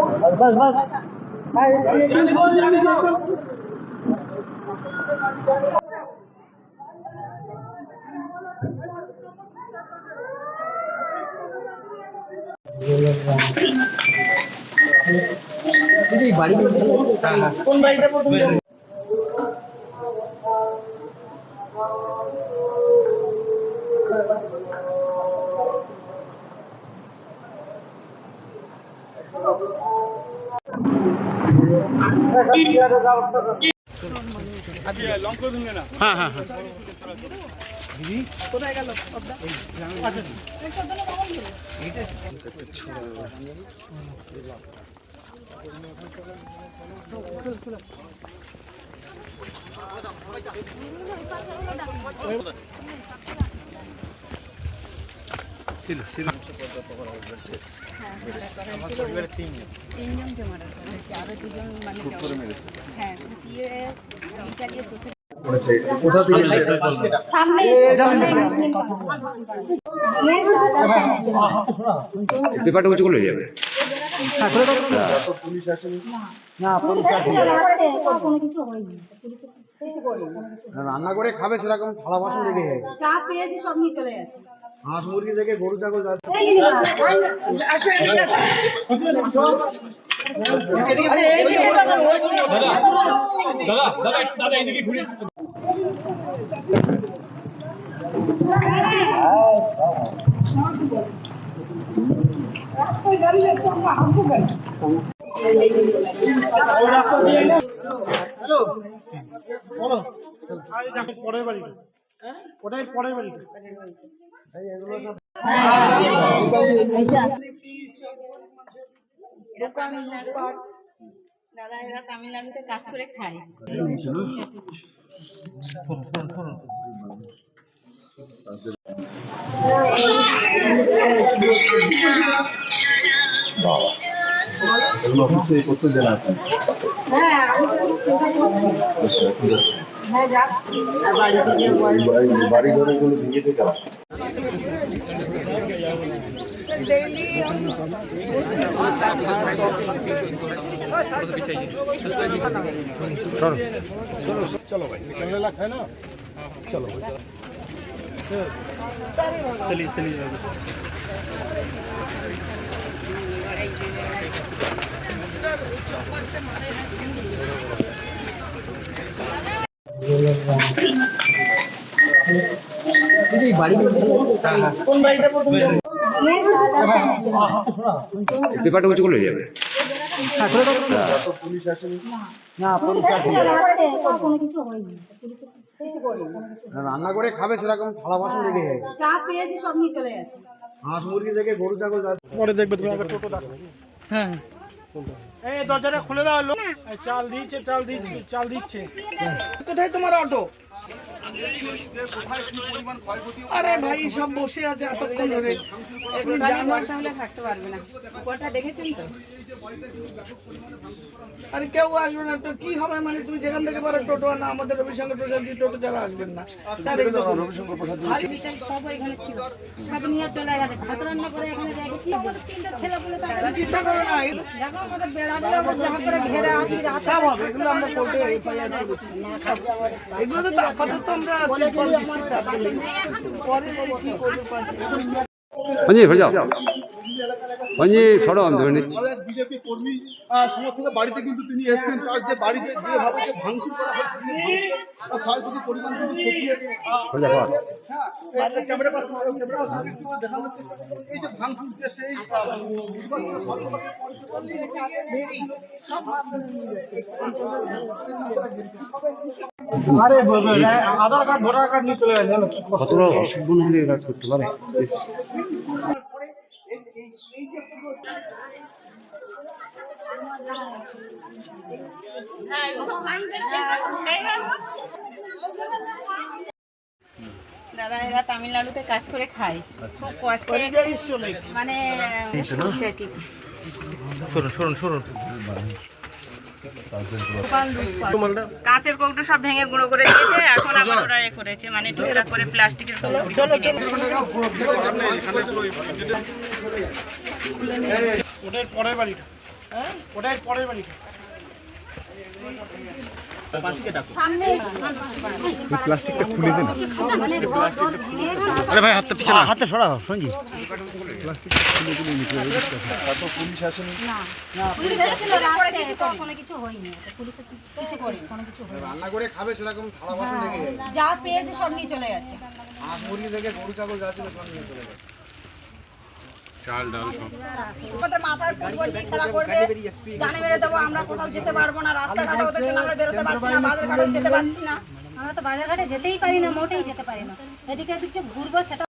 তিনজনকে মারা হয়েছে আরও দুজন মানে হ্যাঁ ফুটিয়ে গুলি চোখে সামনে পেপারটা কিছু করলে যাবে? কোনো কিছু হয়নি রান্না করে খাবে সেরকম থালা বাসন রেখে যায় চা পেয়েছি সব নিয়ে চলে গেছে। হাঁস মুরগি থেকে গরু ছাগল যাচ্ছে। পরের বাড়িতে। ওটাই পরের বাড়িতে। তামিলনাড়ুতে করে খায় হ্যাঁ আমি তো চিন্তা করছি হ্যাঁ যাচ্ছি আর বাড়ি থেকে বাড়ি ঘরে গুলো ভেঙেছে কারা चलिए चलिए जाइए পেপারটা কিছু করলে যাবে। কোনো কিছু হয়নি। রান্না করে খাবে সেরকম থালা বাসন রেখে যায় হাঁস মুরগি থেকে গরু ছাগল পরে দেখবে তুমি আগে টোটো দেখো হ্যাঁ। এই দরজাটা খুলে দাও লোক। চাল দিচ্ছে চাল দিচ্ছে চাল দিচ্ছে। কোথায় তোমার অটো? আরে ভাই সব বসে আছে এতক্ষণ ধরে। একটু হলে থাকতে পারবে না। ওটা দেখেছেন তো? আরে কেউ আসবে না তো কি হবে? মানে তুমি যেখান থেকে পারো টোটো আনা আমাদের রবিশঙ্কর প্রসাদ দিয়ে টোটো যারা আসবেন না। স্যার এই দেখুন। সব এখানে ছিল। সব নিয়ে চলে গেছে। ভাত রান্না করে এখানে রেখেছি আমাদের তিনটা ছেলে বলে তাদের চিন্তা করো না। দেখো আমাদের বেড়াগুলো আমরা যা করে ঘেরে আছি রাত হবে এগুলো আমরা কোর্টে এফআইআর করেছি এগুলো তো আপাতত আমরা তিরপল দিচ্ছি তারপরে পরে কি করবে পারবে মঞ্জি ফেলে যাও মঞ্জি সরো আমি ধরে নিচ্ছি। বিজেপি কর্মী সমর্থকের বাড়িতে কিন্তু তিনি এসেছেন। তার যে বাড়িতে যেভাবে যে ভাঙচুর করা হয়েছে পরিমাণ কিন্তু ফেলে হ্যাঁ, ক্যামেরা পাশে ক্যামেরা সামনে দেখানো হচ্ছে। এই যে ভাঙচুর যে সেই আরে আধার কার্ড ভোটার কার্ড নিয়ে চলে গেছে কি কতটা অসভ্য হলে করতে পারে। দাদা এরা তামিলনাড়ুতে কাজ করে খায়। খুব কষ্টে মানে কাঁচের কৌটো সব ভেঙে গুঁড়ো করে দিয়েছে এখন আবার ওরা এ করেছে মানে টুকটাক করে প্লাস্টিকের কৌটো ওটার পরের বাড়িটা। হ্যাঁ? ওটাই পরের বাড়ি হাতে সরাও সঞ্জীব। পুলিশ এসেছিল রাস্তায়, কোনো কিছু হয়নি পুলিশে কিছু করে কোনো কিছু হয়নি রান্না করে খাবে সেরকম থালা বাসন রেখে গেছে যা পেয়েছে সব নিয়ে চলে গেছে। হাঁস মুরগি থেকে গরু ছাগল যা ছিল সব নিয়ে চলে গেছে। ওদের মাথায় ফুটবল নিয়ে খেলা করবে। জানে মেরে দেবো আমরা কোথাও যেতে পারব না। রাস্তাঘাটে ওদের জন্য আমরা বেরোতে পারছি না বাজার ঘাটেও যেতে পারছি না। আমরা তো বাজারঘাটে যেতেই পারি না মোটেই যেতে পারি না। এদিকে দিচ্ছে ঘুরবো সেটা